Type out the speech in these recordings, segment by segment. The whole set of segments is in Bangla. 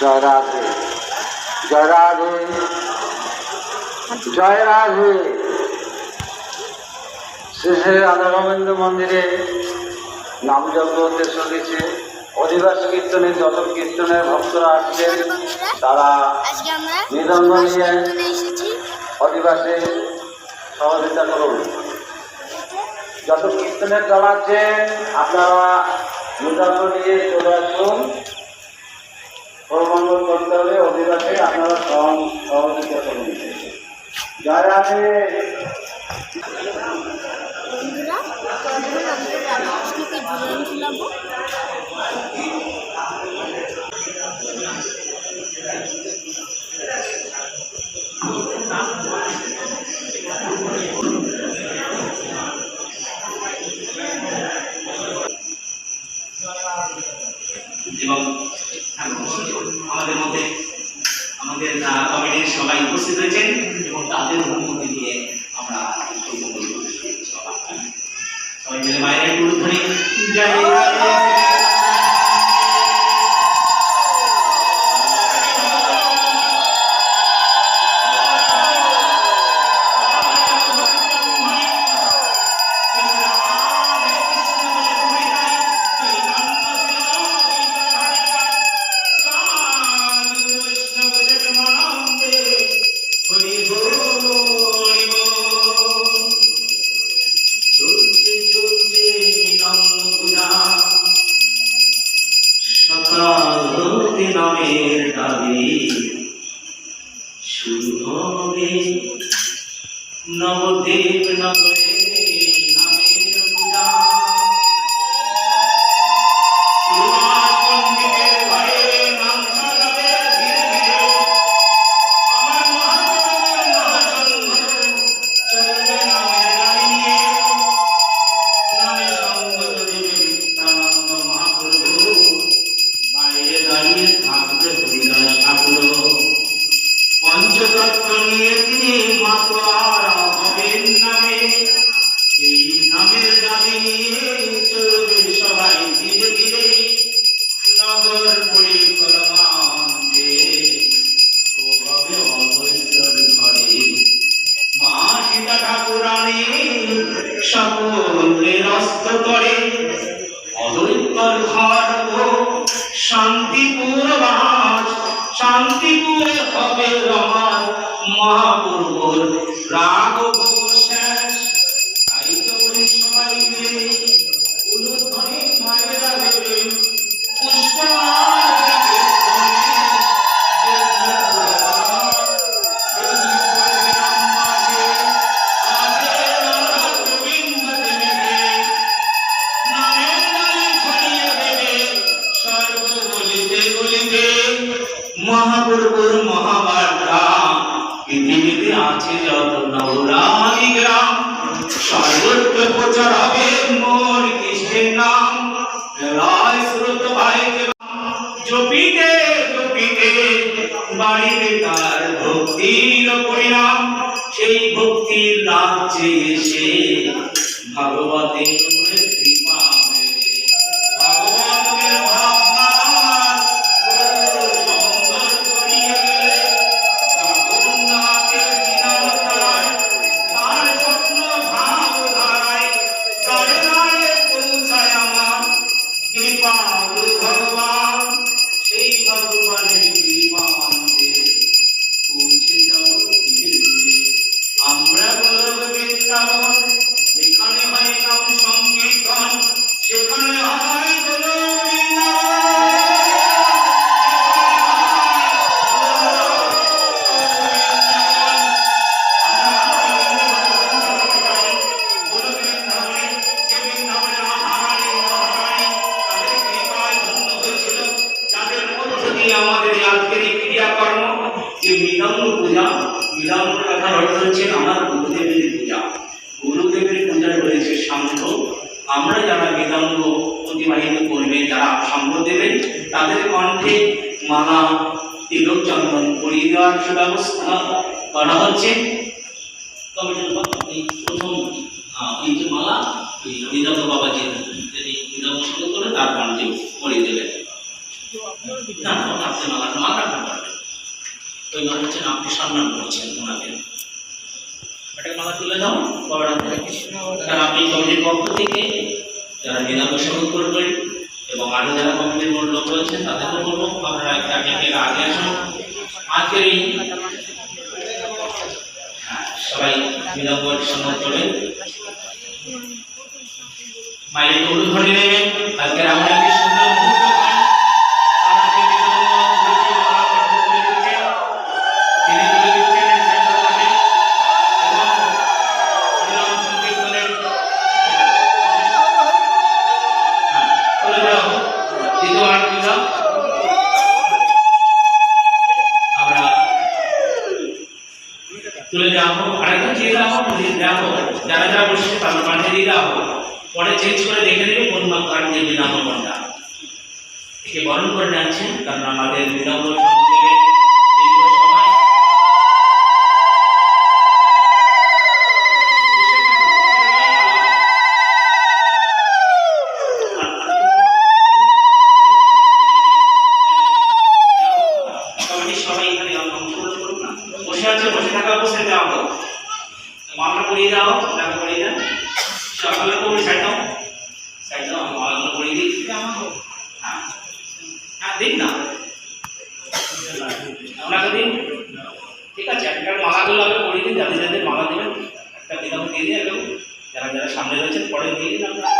জয় রাধে জয় রাধে জয় রাধে শেষে রাধা গোবিন্দ মন্দিরে নামযজ্ঞ উদ্দেশ্য দিচ্ছে অধিবাস কীর্তনে যত কীর্তনের ভক্তরা আসছেন তারা মৃদঙ্গ নিয়ে অধিবাসে সহযোগিতা করুন। যত কীর্তনের দল আছেন আপনারা মৃদঙ্গ নিয়ে চলে আসুন। প্রমঙ্গল করতে হবে অধিবাসে আপনারা সহ- সহযোগিতা করুন। যারা আমরা রাধাকৃষ্ণকে জয় হবে নবদেব নগরে সকলের নষ্ট করে অদৈতর ধর্ম শান্তিপুর বাস, শান্তিপুরে হবে রমার মহাপুর রাগ শেষ। তাই তো সবাই আছে যত নৌরানি গ্রাম। নাম। রায় সেই ভক্তির রাজ্যে এসে ভগবতের যেখানে হয় নাম সংকীর্তন, সেখানে আমাদের আজকের এই ক্রিয়াকর্ম, যে মৃদঙ্গ পূজা, মৃদঙ্গ কথার অর্থ আমার আমরা যারা মৃদঙ্গ অতিবাহিত করবেন যারা সাংঘ দেবেন তাদের কণ্ঠে মালা তিলক চন্দন পরিয়ে দেওয়ার সুব্যবস্থা করা হচ্ছে। এই প্রথম এই যে মালা, এই করে তার কণ্ঠে পরিয়ে দেবেন। আপনি মালা মানে সম্মান করছেন ওনাকে। এটাকে মালা তুলে দাও হাতে কারণ আপনি কমিটির পক্ষ থেকে যারা স্বাগত করবেন এবং আরও যারা কমিটির মূল লোক রয়েছেন তাদেরকে বলব আপনারা একটা একে আগে আসুন আজকের এই হ্যাঁ, সবাই নিরাপদ সম্মান করবেন। মায়ের নেবেন আজকের আমরা যারা যারা বসছে তাদের দেওয়া হোক পরে চেঞ্জ করে দেখে নেবে কোন দিয়ে দিলাম একে বরণ করে নিচ্ছেন কারণ আমাদের বিলম্ব সংযোগে দীর্ঘ সময় কমিটির সবাই এখানে অংশগ্রহণ করুন না বসে আছে বসে থাকা অবস্থায় দেওয়া হোক মামলা করিয়ে দাও টাকা করিয়ে দেন সকালে করে সাইড দাও সাইড দাও আমি মালাগুলো করিয়ে দিই হ্যাঁ হ্যাঁ দিন না আপনাকে দিন ঠিক আছে একটা মালাগুলো আগে করিয়ে দিন যাদের যাদের মালা দেবেন একটা বিধান দিয়ে দিন এবং যারা যারা সামনে রয়েছেন, পরে দিয়ে দিন আপনারা।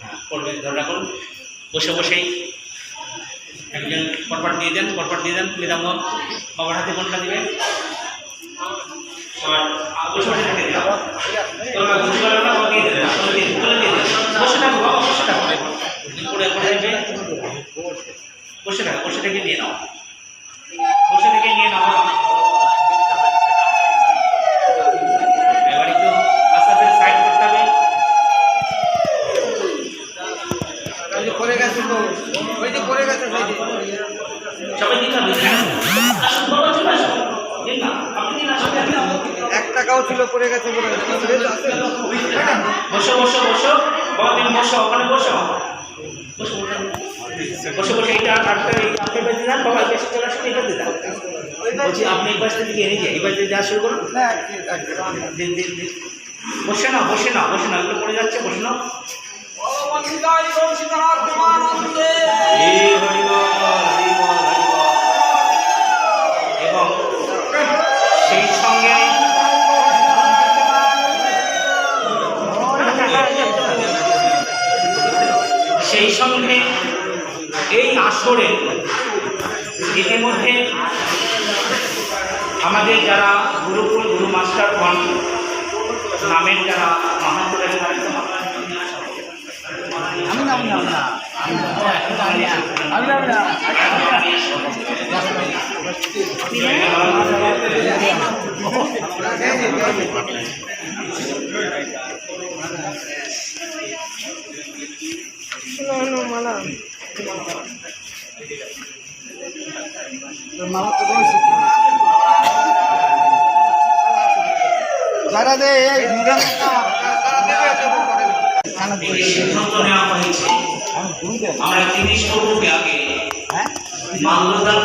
হ্যাঁ বসে বসেই একজন পরপর দিয়ে দেন পরপর দিয়ে দেন। মৃদাঙ্গ বাবার হাতে কোনটা দিবে? বসে বসে তোমরা দিয়ে দেবে তোমরা দিয়ে দিন। বসে থাকো বাবা বসে থাকো বসে থাকো বসে থেকে নিয়ে নাও বসে বসে এইটা আটটা এই আপনি বেঁধে দেন বাবা এই পাশে চলে আসুন এটা দিয়ে দেন। বলছি আপনি এই পাশ থেকে এনে যাই এই পাশ দিয়ে শুরু করুন। দিন দিন দিন বসে না বসে না বসে না এগুলো পড়ে যাচ্ছে বসে না এই। এবং সেই সঙ্গে সেই সঙ্গে এই আসরে ইতিমধ্যে আমাদের যারা গুরুকুল গুরু মাস্টার হন নামের যারা মাহাপুরের যারা দে এই সিদ্ধান্ত নেওয়া হয়েছে আমরা তিরিশ প্রভুকে আগে? মাল্যদান।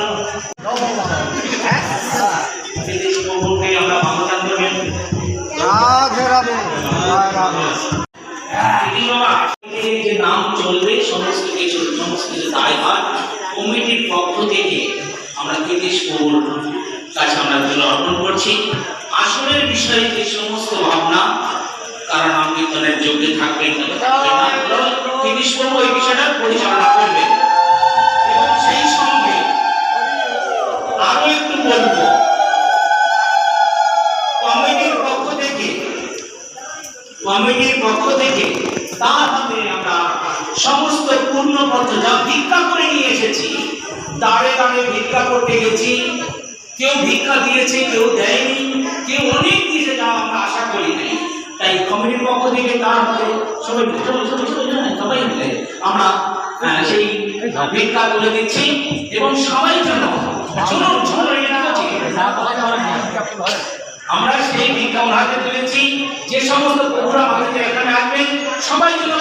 তিরিশ প্রভুকে আমরা মাল্যদান করবেন রাধে রাধে। রাধে তিনি বাবা এই যে নাম চলবে সমস্ত কিছু সমস্ত কিছু দায়ভার কমিটির পক্ষ থেকে আমরা তিরিশ প্রভুর কাছে আমরা তুলে অর্পণ করছি। আসলের বিষয়ে যে সমস্ত ভাবনা, কারণ নাম কীর্তনের যোগ্যে থাকবেন তিরিশ প্রভু এই বিষয়টা পরিচালনা করবেন। এবং সেই সঙ্গে আরও একটু বলব। কমিটির পক্ষ থেকে, কমিটির পক্ষ থেকে তার হাতে আমরা সমস্ত পূর্ণপত্র যা ভিক্ষা করে নিয়ে এসেছি, দাঁড়ে দাঁড়ে ভিক্ষা করতে গেছি। কেউ ভিক্ষা দিয়েছে, কেউ দেয়নি, কেউ অনেক দিয়েছে যা আমরা আশা করি নাই। তাই কমিটির পক্ষ থেকে তার হাতে সবাই সবাই মিলে আমরা সেই ভিক্ষা তুলে দিচ্ছি এবং সবাই যেন চলুন? আমরা সেই ভিক্ষা হাতে তুলেছি। যে সমস্ত বন্ধুরা আমাদের এখানে আসবেন সবাই যেন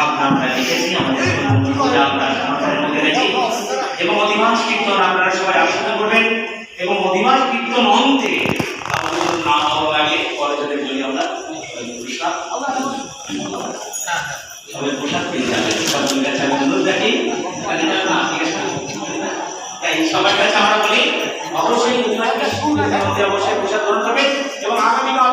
ভাবনা আমরা লিখেছি আমাদের মধ্যে রেখেছি এবং অধিবাস কীর্তন আপনারা সবাই আলোচনা করবেন। এবং অধিবাস কীর্তন অন্তে আমাদের না লাগে। পরে যদি বলি আমরা প্রসাদ সবাই প্রসাদ পেয়ে যাবে। সবার কাছে অনুরোধ রাখি। না তাই সবার কাছে আমরা বলি অবশ্যই অবশ্যই প্রসাদ গ্রহণ করবেন। এবং আগামীকাল